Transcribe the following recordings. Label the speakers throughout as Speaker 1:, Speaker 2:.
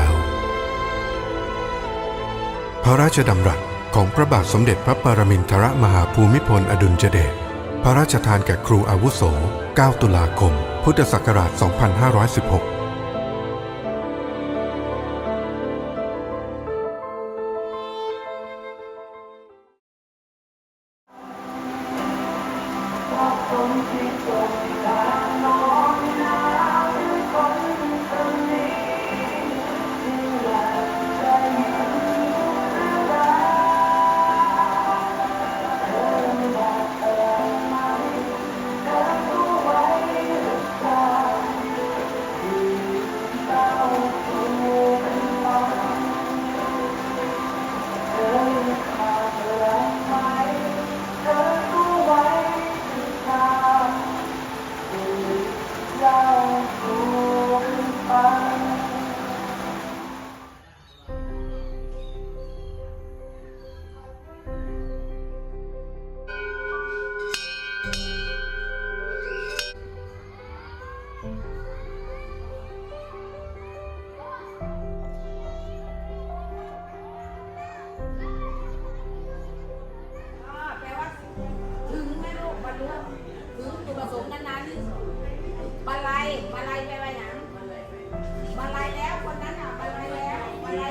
Speaker 1: ว พระราชดำรัสของพระบาทสมเด็จพระปรมินทรมหาภูมิพลอดุลยเดชพระราชทานแก่ครูอาวุโส 9 ตุลาคม พุทธศักราช 2516
Speaker 2: แปล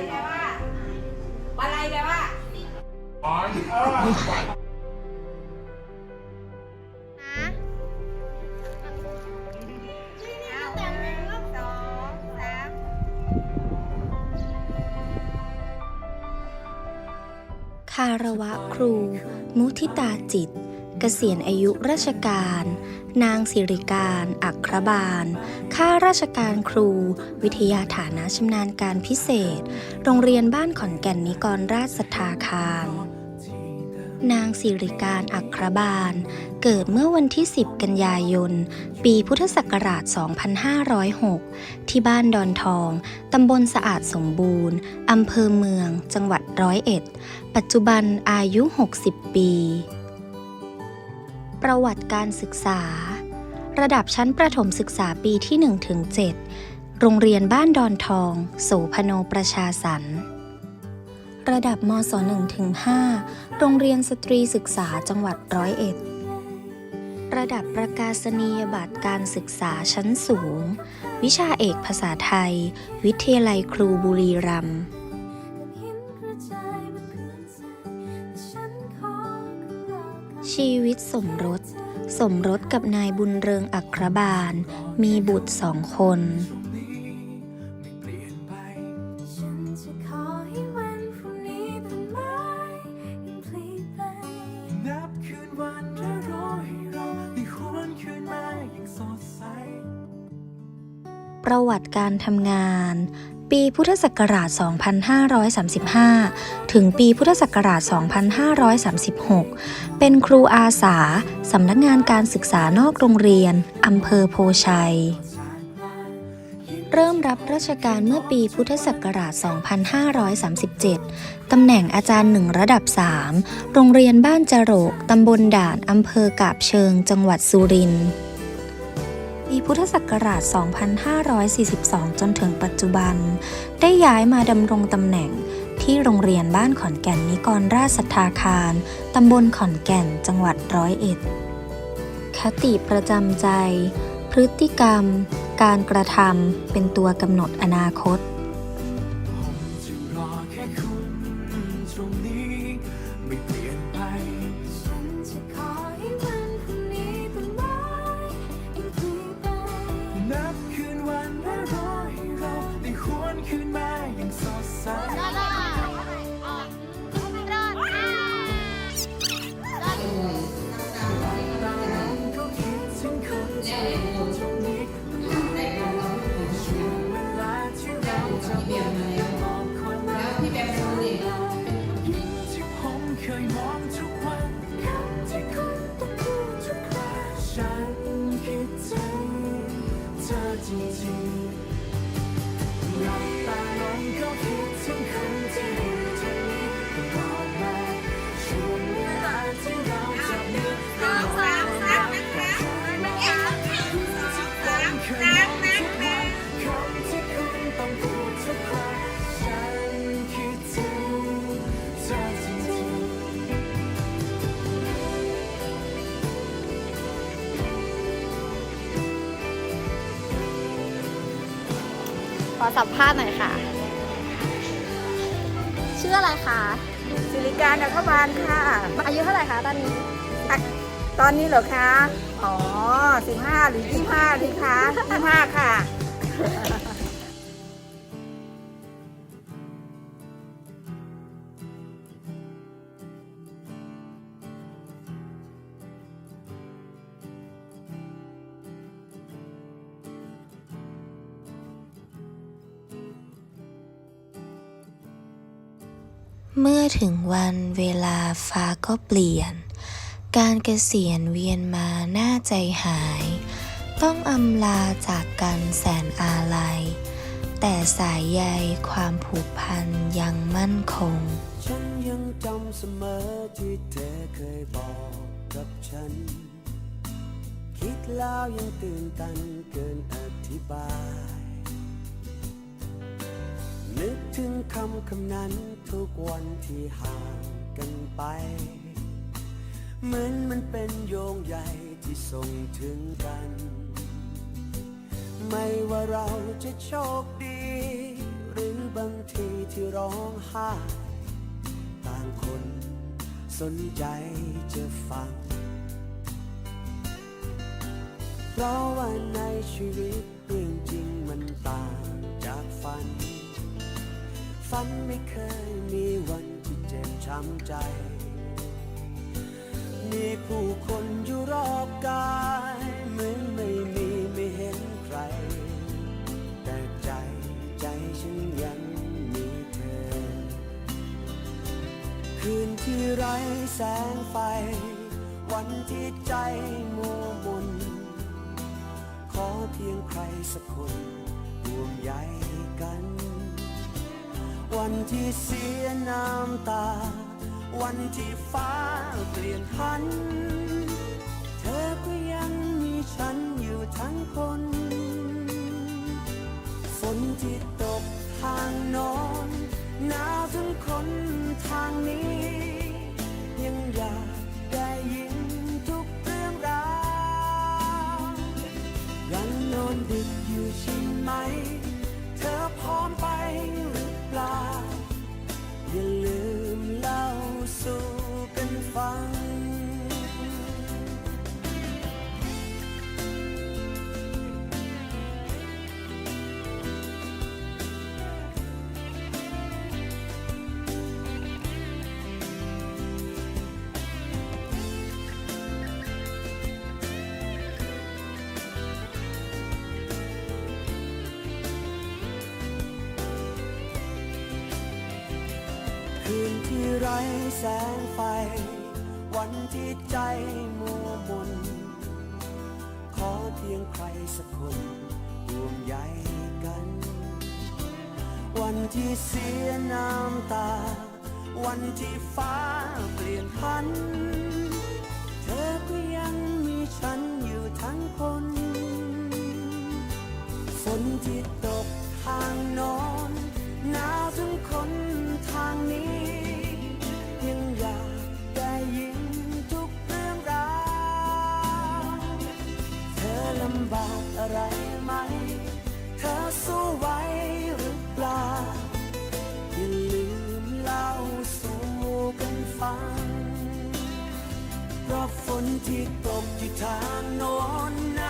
Speaker 2: แล้วบรรลัยแปลว่าบรรแปลว่า
Speaker 3: คารวะครู มุทิตาจิต เกษียณอายุราชการ นางสิริการ อัครบาล ข้าราชการครู วิทยาฐานะชำนาญการพิเศษ โรงเรียนบ้านขอนแก่นนิกรราชสัทธาคาร นางสิริการอัครบาล เกิดเมื่อวันที่ 10 กันยายน ปีพุทธศักราช 2506 ที่บ้านดอนทอง ตำบลสะอาดสมบูรณ์ อำเภอเมือง จังหวัดร้อยเอ็ด ปัจจุบันอายุ 60 ปี ประวัติการศึกษา ระดับชั้นประถมศึกษาปีที่1ถึง7โรงเรียนบ้านดอนทอง โสพโนประชาสรรระดับมศ1ถึง5โรงเรียนสตรีศึกษาจังหวัดร้อยเอ็ดระดับประกาศนียบัตรการศึกษาชั้นสูง วิชาเอกภาษาไทย วิทยาลัยครูบุรีรัมย์ ชีวิตสมรส สมรสกับนายบุญเริงอัครบาล มีบุตรสองคน
Speaker 4: ฉันจะขอให้วันพรุ่งนี้เป็นไม้ยังพลีไป
Speaker 5: นับคืนวันและรอให้เราได้หวนคืนมาอย่างสดใส
Speaker 3: ประวัติการทำงาน ปีพุทธศักราช 2535 ถึงปีพุทธศักราช 2536 เป็นครูอาสา สำนักงานการศึกษานอกโรงเรียน อำเภอโพชัย เริ่มรับราชการเมื่อปีพุทธศักราช 2537 ตำแหน่งอาจารย์หนึ่งระดับ 3 โรงเรียนบ้านจโรก ตำบลด่าน อำเภอกาบเชิง จังหวัดสุรินทร์ ปีพุทธศักราช 2542 จนถึงปัจจุบัน ได้ย้ายมาดำรงตำแหน่งที่โรงเรียนบ้านขอนแก่นนิกรราชสัทธาคาร ตำบลขอนแก่น จังหวัดร้อยเอ็ด คติประจำใจ พฤติกรรม การกระทำเป็นตัวกำหนดอนาคต
Speaker 5: ช่ว
Speaker 6: สัมภาษณ์หน่อยค่ะ ชื่ออะไรคะ
Speaker 7: สิริการอัครบาลค่ะ
Speaker 6: อายุเท่าไหร่คะตอนนี้
Speaker 7: อะตอนนี้เหรอคะ อ๋อสิบห้าหรือยี่ห้าดีคะยี่ห้าค่ะ
Speaker 3: เมื่อถึงวันเวลาฟ้าก็เปลี่ยน การเกษียณเวียนมาหน้าใจหาย ต้องอำลาจากกันแสนอาลัย แต่สายใยความผูกพันยังมั่นคง
Speaker 2: ฉันยังจำเสมอที่เธอเคยบอกกับฉัน คิดแล้วยังตื่นตันเกินอธิบาย นึกถึงคำคำนั้นทุกวันที่ห่างกันไป เหมือนมันเป็นโยงใยที่ส่งถึงกัน ไม่ว่าเราจะโชคดี หรือบางทีที่ร้องไห้ต่างคนสนใจจะฟัง เพราะว่าในชีวิตเรื่องจริงมันต่างจากฝัน ฝันไม่เคยมีวันที่เจ็บช้ำใจ มีผู้คนอยู่รอบกายเหมือนไม่มีไม่เห็นใคร แต่ใจใจฉันยังมีเธอ คืนที่ไร้แสงไฟ วันที่ใจมัวมน ขอเพียงใครสักคนห่วงใยกัน วันที่เสียน้ำตา วันที่ฟ้าเปลี่ยนพัน เธอก็ยังมีฉันอยู่ทั้งคน ฝนที่ตกทางนอนหนาวทั้งคน แสงไฟ วันที่ใจมัวมน ขอเพียงใครสักคนห่วงใยกัน วันที่เสียน้ำตา วันที่ฟ้าเปลี่ยนพัน เธอก็ยังมีฉันอยู่ทั้งคนฝนที่ตกทางโนอนหนาวทั้งคนทางนี้ำบากอะไรไหม เธอสู้ไหวหรือเปล่า อย่าลืมเล่าสู่กันฟังเพราะฝนที่ตกที่ทางโน้นนะ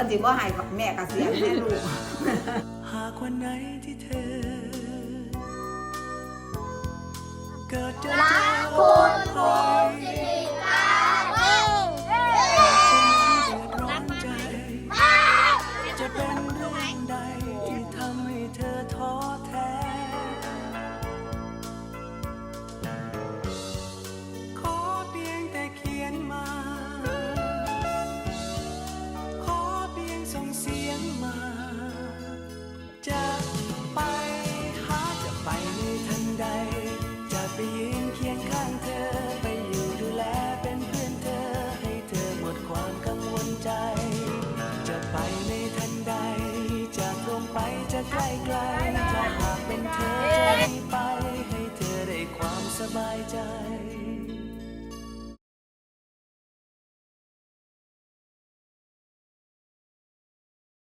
Speaker 4: มันสิบ่
Speaker 2: ให้
Speaker 7: แม่กเกษียณแม่ลูก
Speaker 2: หากวันไหนที่เธอ เกิดจะรักคุณโคสิ